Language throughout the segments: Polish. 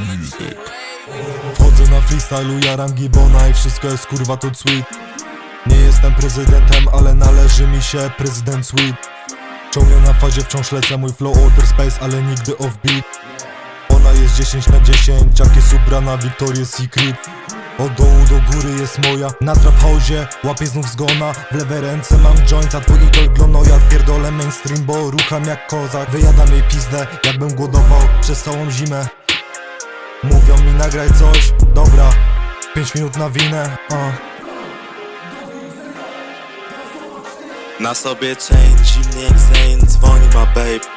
Music. Wchodzę na freestylu, jaram gibona i wszystko jest kurwa to sweet Nie jestem prezydentem, ale należy mi się prezydent sweet. Ciągle na fazie wciąż lecę mój flow outer space, ale nigdy offbeat. Ona jest 10 na 10, jak jest ubrana Victoria's Secret od dołu do góry jest moja Na trap house'ie łapię znów zgona. W lewej ręce mam joint, a twój idol glonojad Pierdolę mainstream, bo rucham jak kozak. Wyjadam jej pizdę, jakbym głodował przez całą zimę. Mówią mi nagraj coś, dobra 5 minut na winę, uh. Na sobie chain, zimnie jak Zane Dzwoni ma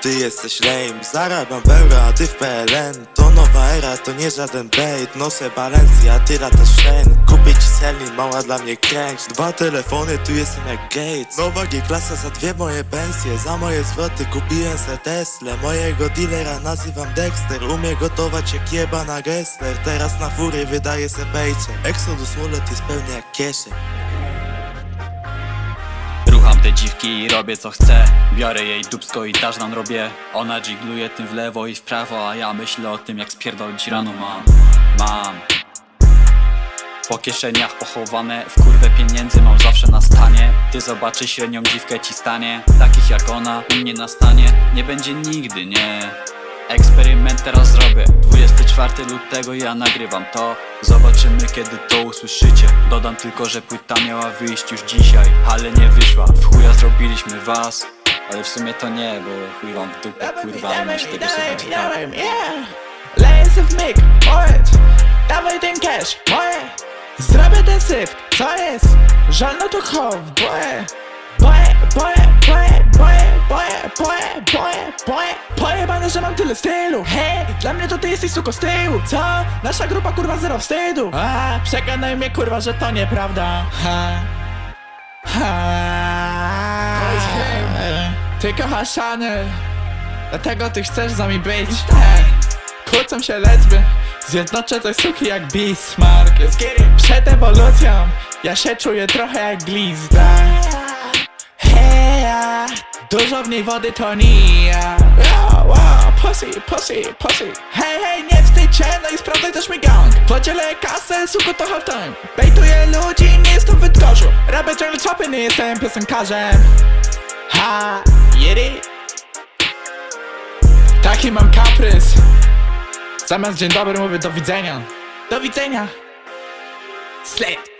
ty jesteś lame Zarabiam beura, a ty w PLN To nowa era, to nie żaden bait Noszę Balenciaga, a ty latasz Shane Kupię ci selling, mała dla mnie kręć. Dwa telefony, tu jestem jak Gates. Nowa G-klasa za dwie moje pensje. Za moje zwroty kupiłem se Tesla. Mojego dealera nazywam Dexter. Umie gotować jak jebana Gessler. Teraz na fury wydaje se pejcze Exodus Wallet jest pełny jak kieszeń Rucham te dziwki i robię co chcę. Biorę jej dubsko i tażnan robię. Ona dzigluje tym w lewo i w prawo A ja myślę o tym jak spierdolić rano mam. Mam. Po kieszeniach pochowane W kurwę pieniędzy mam zawsze na stanie. Ty zobaczysz średnią dziwkę ci stanie. Takich jak ona u mnie na stanie. Nie będzie nigdy, nie. Eksperyment teraz zrobię 24 lutego ja nagrywam to. Zobaczymy kiedy to usłyszycie. Dodam tylko, że płyta miała wyjść już dzisiaj Ale nie wyszła, w chuja zrobiliśmy was Ale w sumie to nie, bo chuj wam w dupę kurwa Ale ma się tego słuchać Lejsy w myk, poet. Dawaj ten cash, moje. Zrobię ten syf, co jest? Żal no to chow, Boje, boje, boje, boje, boje, tyle stylu. Hej, dla mnie to ty jesteś suko z tyłu. Co? Nasza grupa kurwa zero wstydu. A, przekonaj mnie kurwa, że to nieprawda. Ha. Ha. Ty kochasz Chanel. Dlatego ty chcesz z nami być. Hej, Kłócą się lesby. Zjednoczę te suki jak Bismarck. Przed ewolucją. Ja się czuję trochę jak glizda. Heja Dużo w niej wody to nija Wow, wow, pussy, pussy, pussy. Hej, hej, nie wstydź się, no i sprawdzaj też mój gang. Podzielę kasę, suko to half time. Bejtuję ludzi, nie jestem w Bydgoszczu Robię ciągle czopy, nie jestem piosenkarzem. Ha, jiri Taki mam kaprys. Zamiast dzień dobry mówię do widzenia. Do widzenia. Slip